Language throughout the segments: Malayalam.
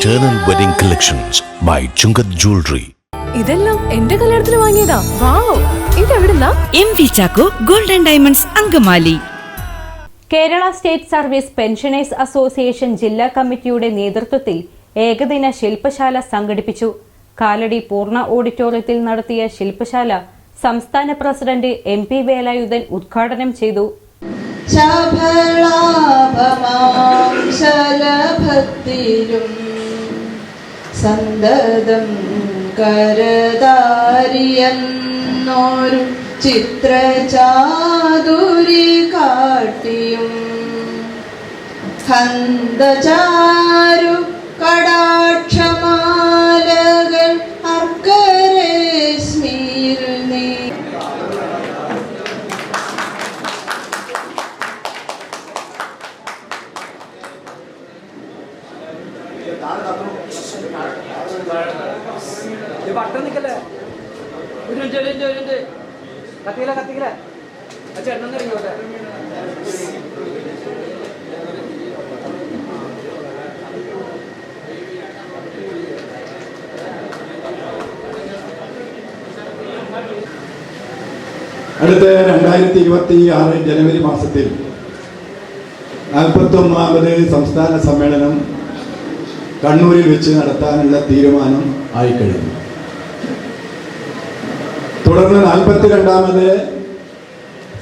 Eternal Wedding Collections by Chungath Jewelry. ഇതെല്ലാം എന്റെ കല്യാണത്തിന് വാങ്ങിയതാ. Wow ഇതെവിടുന്നാ? M V Chacko golden diamonds Angamaly. Kerala state service pensioners association ജില്ലാ കമ്മിറ്റിയുടെ നേതൃത്വത്തിൽ ഏകദിന ശില്പശാല സംഘടിപ്പിച്ചു. കാലടി പൂർണ ഓഡിറ്റോറിയത്തിൽ നടത്തിയ ശില്പശാല സംസ്ഥാന പ്രസിഡന്റ് എം പി വേലായുധൻ ഉദ്ഘാടനം ചെയ്തു. ശലഭത്തിലും സന്തതം കരതാരിയെന്നോരു ചിത്രചാതുരി കാട്ടിയും. ഹന്തചാരു കടാക്ഷമാലകൾ ഇത് പട്ടം നിക്കല്ലേ? ഒരു ചേട്ടൻ ഇറങ്ങിയോട്ടെ അടുത്ത രണ്ടായിരത്തി ഇരുപത്തി ആറ് ജനുവരി മാസത്തിൽ നാൽപ്പത്തി ഒന്നാമത് സംസ്ഥാന സമ്മേളനം കണ്ണൂരിൽ വെച്ച് നടത്താനുള്ള തീരുമാനം ആയിക്കഴിഞ്ഞു. തുടർന്ന് നാൽപ്പത്തി രണ്ടാമത്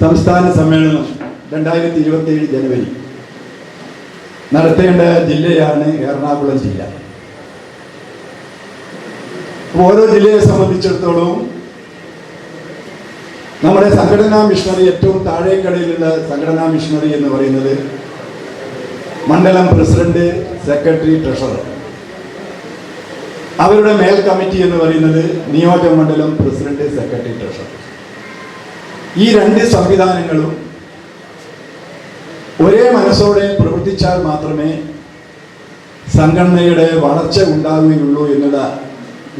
സംസ്ഥാന സമ്മേളനം രണ്ടായിരത്തി ഇരുപത്തി ഏഴ് ജനുവരി. നടത്തേണ്ട ജില്ലയാണ് എറണാകുളം ജില്ല. ഓരോ ജില്ലയെ സംബന്ധിച്ചിടത്തോളം നമ്മുടെ സംഘടനാ മിഷണറി ഏറ്റവും താഴേക്കടയിലുള്ള സംഘടനാ മിഷണറി എന്ന് പറയുന്നത് മണ്ഡലം പ്രസിഡന്റ് സെക്രട്ടറി ട്രഷറർ. അവരുടെ മേൽ കമ്മിറ്റി എന്ന് പറയുന്നത് നിയോജക മണ്ഡലം പ്രസിഡന്റ് സെക്രട്ടറി ട്രഷറർ. ഈ രണ്ട് സംവിധാനങ്ങളും ഒരേ മനസ്സോടെ പ്രവർത്തിച്ചാൽ മാത്രമേ സംഘടനയുടെ വളർച്ച ഉണ്ടാവുകയുള്ളൂ എന്നുള്ള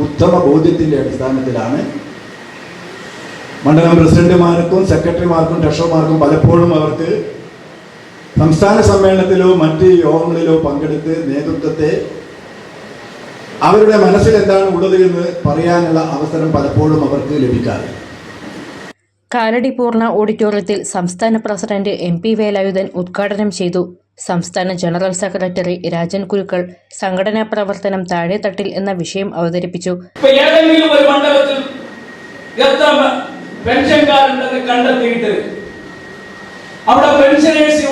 ഉത്തമ ബോധ്യത്തിന്റെ അടിസ്ഥാനത്തിലാണ് മണ്ഡലം പ്രസിഡന്റുമാർക്കും സെക്രട്ടറിമാർക്കും ട്രഷറർമാർക്കും പലപ്പോഴും അവർക്ക് സംസ്ഥാന സമ്മേളനത്തിലോ മറ്റ് യോഗങ്ങളിലോ പങ്കെടുത്ത് നേതൃത്വത്തെ അവരുടെ മനസ്സിൽ എന്താണ് ഉള്ളത് എന്ന് പറയാനുള്ള അവസരം പലപ്പോഴും അവർക്ക് ലഭിക്കാറില്ല. കാലടി പൂർണ ഓഡിറ്റോറിയത്തിൽ സംസ്ഥാന പ്രസിഡന്റ് എം പി വേലായുധൻ ഉദ്ഘാടനം ചെയ്തു. സംസ്ഥാന ജനറൽ സെക്രട്ടറി രാജൻ കുരുക്കൾ സംഘടനാ പ്രവർത്തനം താഴെത്തട്ടിൽ എന്ന വിഷയം അവതരിപ്പിച്ചു. ഇപ്പൊ ഏതെങ്കിലും ഒരു മണ്ഡലത്തിൽ എത്ര പെൻഷൻകാരുണ്ടെന്ന് കണ്ടെത്തിയിട്ട് അവിടെ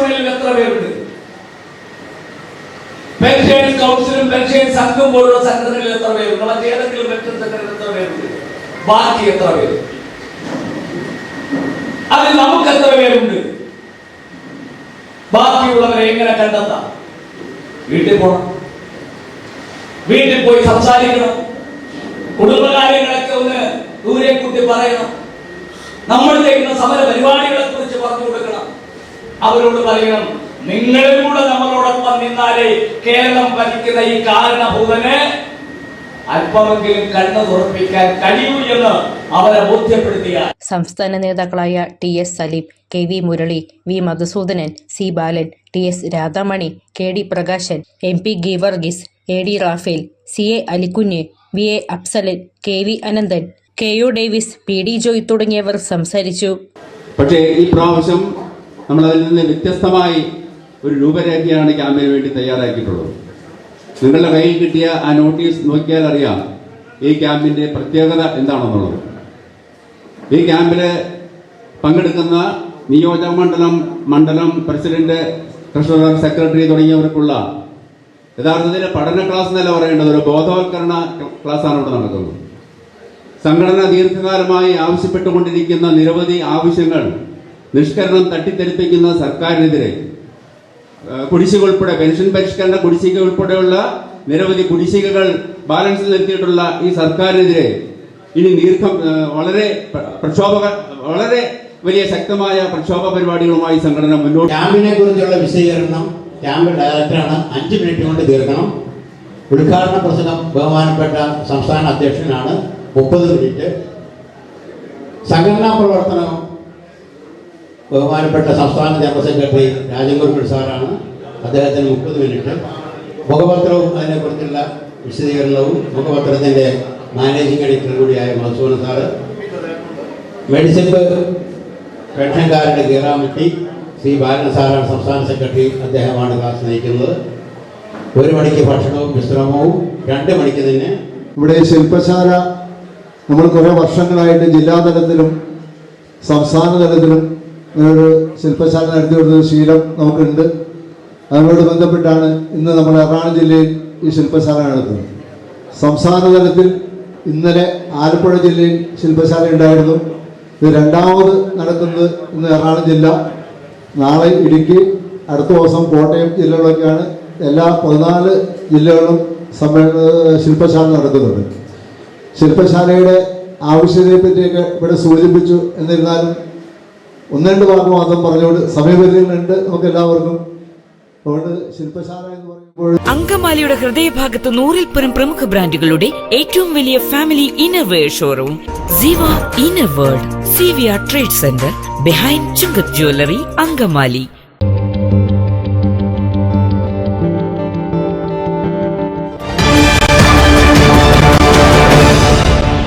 പെൻഷനേഴ്സ് എത്ര പേരുണ്ട്? പെൻഷൻ കൗൺസിലും പെൻഷൻ സംഘം പോലുള്ള സംഘടനകളിൽ എത്ര പേരുണ്ട്? മറ്റേതെങ്കിലും പെൻഷൻ സംഘടന എത്ര പേരുണ്ട്? ബാക്കി എത്ര പേര്? അതിൽ നമുക്ക് എത്ര പേരുണ്ട്? ബാക്കിയുള്ളവരെ എങ്ങനെ കണ്ടെത്താം? വീട്ടിൽ പോണം. വീട്ടിൽ പോയി സംസാരിക്കണം. കുടുംബകാര്യങ്ങളൊക്കെ ഒന്ന് ദൂരെ കൂട്ടി പറയണം. നമ്മൾ ചെയ്യുന്ന സമര കൊടുക്കണം അവരോട് പറയണം നിങ്ങളും കൂടെ നമ്മളോടൊപ്പം നിന്നാലേ കേരളം ഭരിക്കുന്ന ഈ കാരണഭൂതന് അല്പമെങ്കിലും കണ്ണു തുറപ്പിക്കാൻ കഴിയൂ എന്ന് അവരെ ബോധ്യപ്പെടുത്തിയ സംസ്ഥാന നേതാക്കളായ T S Saleem K V Murali V Madhusudanan C Balan T S Radhamani K D Prakashan M P Geevarghese A D Raphael C A Alikunju V A Afsalan K V Ananthan K U Davis P D Joy തുടങ്ങിയവർ സംസാരിച്ചു. പക്ഷേ ഈ പ്രാവശ്യം നമ്മൾ അതിൽ നിന്ന് വ്യത്യസ്തമായി ഒരു രൂപരേഖയാണ് ക്യാമ്പിന് വേണ്ടി തയ്യാറാക്കിയിട്ടുള്ളത്. നിങ്ങളുടെ കയ്യിൽ കിട്ടിയ ആ നോട്ടീസ് നോക്കിയാൽ അറിയാം ഈ ക്യാമ്പിന്റെ പ്രത്യേകത എന്താണെന്നുള്ളത്. ഈ ക്യാമ്പിൽ പങ്കെടുക്കുന്ന നിയോജക മണ്ഡലം മണ്ഡലം പ്രസിഡന്റ് ട്രഷറർ സെക്രട്ടറി തുടങ്ങിയവർക്കുള്ള യഥാർത്ഥത്തിൽ പഠന ക്ലാസ് എന്നല്ല പറയേണ്ടത് ഒരു ബോധവൽക്കരണ ക്ലാസ്സാണ് ഇവിടെ നടക്കുന്നത്. സംഘടന ദീർഘകാലമായി ആവശ്യപ്പെട്ടുകൊണ്ടിരിക്കുന്ന നിരവധി ആവശ്യങ്ങൾ നിഷ്കരണം തട്ടിത്തെറിപ്പിക്കുന്ന സർക്കാരിനെതിരെ കുടിശ്ശിക ഉൾപ്പെടെ പെൻഷൻ പരിഷ്കരണ കുടിശ്ശിക ഉൾപ്പെടെയുള്ള നിരവധി കുടിശ്ശികകൾ ബാലൻസിൽ നിർത്തിയിട്ടുള്ള ഈ സർക്കാരിനെതിരെ ഇനി ദീർഘം വളരെ പ്രക്ഷോഭ വളരെ വലിയ ശക്തമായ പ്രക്ഷോഭ പരിപാടികളുമായി സംഘടന മുന്നോട്ട് ക്യാമ്പിനെ കുറിച്ചുള്ള വിശദീകരണം ക്യാമ്പ് ഡയറക്ടറാണ്. അഞ്ച് മിനിറ്റ് കൊണ്ട് തീർക്കണം. ഉദ്ഘാടന പ്രസംഗം ബഹുമാനപ്പെട്ട സംസ്ഥാന അധ്യക്ഷനാണ്. മുപ്പത് മിനിറ്റ്. സംഘടനാ പ്രവർത്തനം ബഹുമാനപ്പെട്ട സംസ്ഥാന ജനറൽ സെക്രട്ടറി രാജൻകുരുക്കൾ സാറാണ്. അദ്ദേഹത്തിന് മുപ്പത് മിനിറ്റ്. മുഖപത്രവും അതിനെക്കുറിച്ചുള്ള വിശദീകരണവും മുഖപത്രത്തിന്റെ മാനേജിംഗ് എഡിറ്റർ കൂടിയായ മധുസൂദൻ സാറ് മെഡിസിപ്പ് പെൻഷൻകാരുടെ കീറാമറ്റി ശ്രീ ബാലൻ സാറാണ് സംസ്ഥാന സെക്രട്ടറി. അദ്ദേഹമാണ് ക്ലാസ് നയിക്കുന്നത്. ഒരു മണിക്ക് ഭക്ഷണവും വിശ്രമവും രണ്ട് മണിക്ക് തന്നെ ഇവിടെ ശില്പശാല നമ്മൾ കുറേ വർഷങ്ങളായിട്ട് ജില്ലാതലത്തിലും സംസ്ഥാന തലത്തിലും ഒരു ശില്പശാല നടത്തി കൊടുത്ത ശീലം നമുക്കുണ്ട്. അതിനോട് ബന്ധപ്പെട്ടാണ് ഇന്ന് നമ്മൾ എറണാകുളം ജില്ലയിൽ ഈ ശില്പശാല നടത്തുന്നത് സംസ്ഥാന തലത്തിൽ ഇന്നലെ ആലപ്പുഴ ജില്ലയിൽ ശില്പശാല ഉണ്ടായിരുന്നു. ഇത് രണ്ടാമത് നടക്കുന്നത് ഇന്ന് എറണാകുളം ജില്ല. നാളെ ഇടുക്കി അടുത്ത ദിവസം കോട്ടയം ജില്ലകളൊക്കെയാണ് എല്ലാ പതിനാല് ജില്ലകളും സമ്മേളന ശില്പശാല നടത്തുന്നുണ്ട് ശില്പശാലയുടെ ആവശ്യകതയെ പറ്റിയൊക്കെ ഇവിടെ സൂചിപ്പിച്ചു എന്നിരുന്നാലും ഒന്ന് രണ്ട് വാക്ക് മാത്രം പറഞ്ഞുകൊണ്ട് സമയപരിധികളുണ്ട്. നമുക്ക് എല്ലാവർക്കും എന്ന് പറയുമ്പോൾ അങ്കമാലിയുടെ ഹൃദയഭാഗത്ത് നൂറിൽ പരം പ്രമുഖ ബ്രാൻഡുകളുടെ ഏറ്റവും വലിയ family innerwear showroom. Siva inner world C V R trade centre behind Chungath jewellery Angamaly.